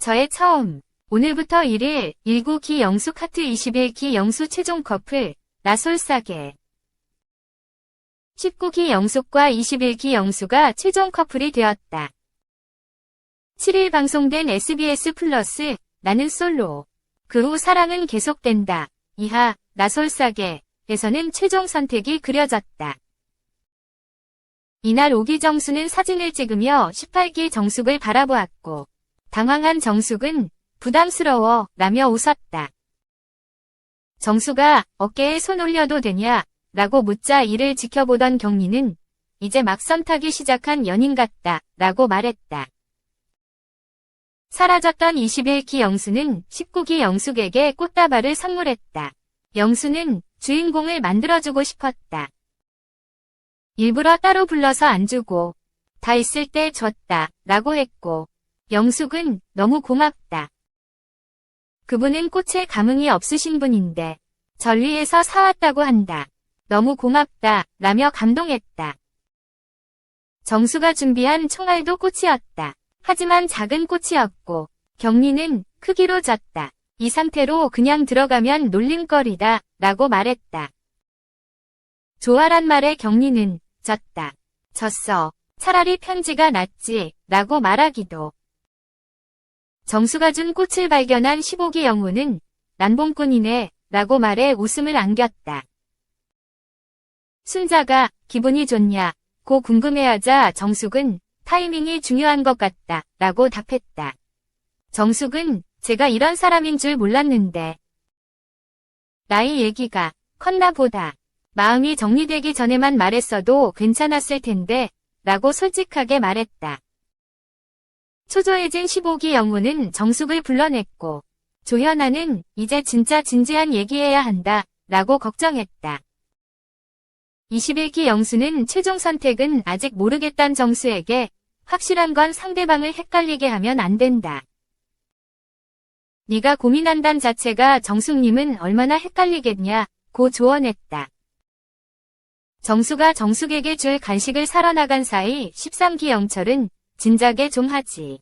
저의 처음. 오늘부터 1일 19기 영수 카트 21기 영수 최종 커플 나솔사계 19기 영숙과 21기 영수가 최종 커플이 되었다. 7일 방송된 SBS 플러스 나는 솔로 그 후 사랑은 계속된다. 이하 나솔사계에서는 최종 선택이 그려졌다. 이날 오기 정수는 사진을 찍으며 18기 정숙을 바라보았고 당황한 정숙은 부담스러워 라며 웃었다. 정수가 어깨에 손 올려도 되냐 라고 묻자 이를 지켜보던 경리는 이제 막 선 타기 시작한 연인 같다 라고 말했다. 사라졌던 21기 영수는 19기 영숙에게 꽃다발을 선물했다. 영수는 주인공을 만들어주고 싶었다. 일부러 따로 불러서 안 주고 다 있을 때 줬다 라고 했고 영숙은 너무 고맙다. 그분은 꽃에 감흥이 없으신 분인데 전리에서 사왔다고 한다. 너무 고맙다 라며 감동했다. 정수가 준비한 총알도 꽃이었다. 하지만 작은 꽃이었고 경리는 크기로 졌다. 이 상태로 그냥 들어가면 놀림거리다 라고 말했다. 좋아란 말에 경리는 졌다. 졌어. 차라리 편지가 낫지 라고 말하기도. 정수가 준 꽃을 발견한 15기 영우는 난봉꾼이네 라고 말해 웃음을 안겼다. 순자가 기분이 좋냐 고 궁금해하자 정숙은 타이밍이 중요한 것 같다 라고 답했다. 정숙은 제가 이런 사람인 줄 몰랐는데 나이 얘기가 컸나 보다. 마음이 정리되기 전에만 말했어도 괜찮았을 텐데 라고 솔직하게 말했다. 초조해진 15기 영우는 정숙을 불러냈고 조현아는 이제 진짜 진지한 얘기해야 한다 라고 걱정했다. 21기 영수는 최종 선택은 아직 모르겠단 정수에게 확실한 건 상대방을 헷갈리게 하면 안 된다. 네가 고민한단 자체가 정숙님은 얼마나 헷갈리겠냐 고 조언했다. 정수가 정숙에게 줄 간식을 사러 나간 사이 13기 영철은 진작에 좀 하지.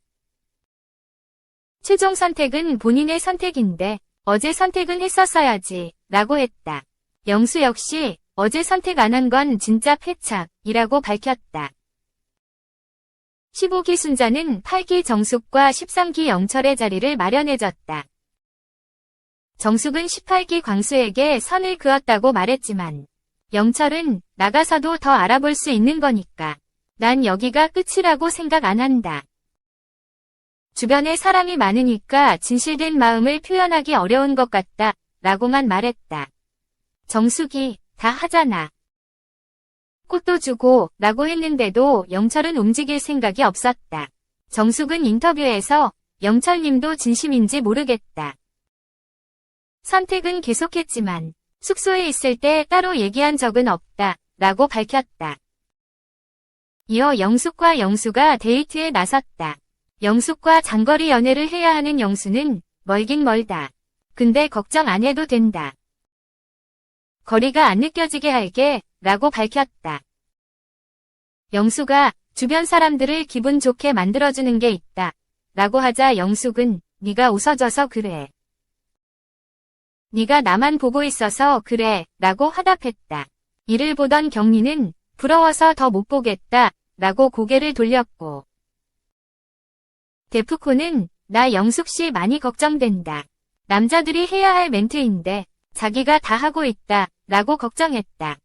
최종 선택은 본인의 선택인데 어제 선택은 했었어야지 라고 했다. 영수 역시 어제 선택 안 한 건 진짜 패착이라고 밝혔다. 15기 순자는 8기 정숙과 13기 영철의 자리를 마련해줬다. 정숙은 18기 광수에게 선을 그었다고 말했지만 영철은 나가서도 더 알아볼 수 있는 거니까 난 여기가 끝이라고 생각 안 한다. 주변에 사람이 많으니까 진실된 마음을 표현하기 어려운 것 같다 라고만 말했다. 정숙이 다 하잖아. 꽃도 주고 라고 했는데도 영철은 움직일 생각이 없었다. 정숙은 인터뷰에서 영철님도 진심인지 모르겠다. 선택은 계속했지만 숙소에 있을 때 따로 얘기한 적은 없다 라고 밝혔다. 이어 영숙과 영수가 데이트에 나섰다. 영숙과 장거리 연애를 해야 하는 영수는 멀긴 멀다. 근데 걱정 안 해도 된다. 거리가 안 느껴지게 할게 라고 밝혔다. 영수가 주변 사람들을 기분 좋게 만들어주는 게 있다. 라고 하자 영숙은 네가 웃어줘서 그래. 네가 나만 보고 있어서 그래 라고 화답했다. 이를 보던 경리는 부러워서 더 못 보겠다 라고 고개를 돌렸고 데프콘은 나 영숙씨 많이 걱정된다. 남자들이 해야 할 멘트인데 자기가 다 하고 있다 라고 걱정했다.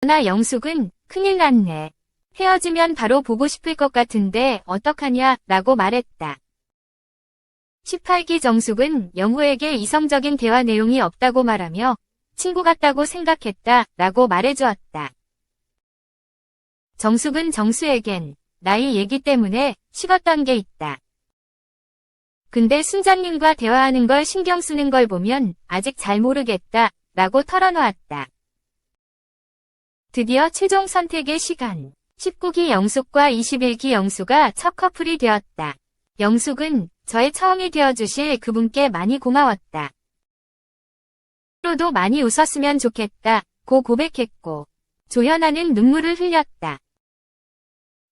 그러나 영숙은 큰일 났네. 헤어지면 바로 보고 싶을 것 같은데 어떡하냐 라고 말했다. 18기 정숙은 영호에게 이성적인 대화 내용이 없다고 말하며 친구 같다고 생각했다 라고 말해주었다. 정숙은 정수에겐 나이 얘기 때문에 식었던 게 있다. 근데 순자님과 대화하는 걸 신경 쓰는 걸 보면 아직 잘 모르겠다 라고 털어놓았다. 드디어 최종 선택의 시간. 19기 영숙과 21기 영수가 첫 커플이 되었다. 영숙은 저의 처음이 되어주실 그분께 많이 고마웠다. 앞으로도 많이 웃었으면 좋겠다. 고 고백했고 조연아는 눈물을 흘렸다.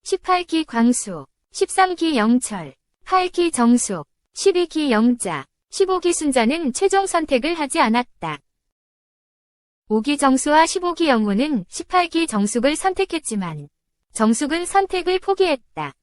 18기 광수, 13기 영철, 18기 정숙, 12기 영자, 15기 순자는 최종 선택을 하지 않았다. 5기 정수와 15기 영우는 18기 정숙을 선택했지만 정숙은 선택을 포기했다.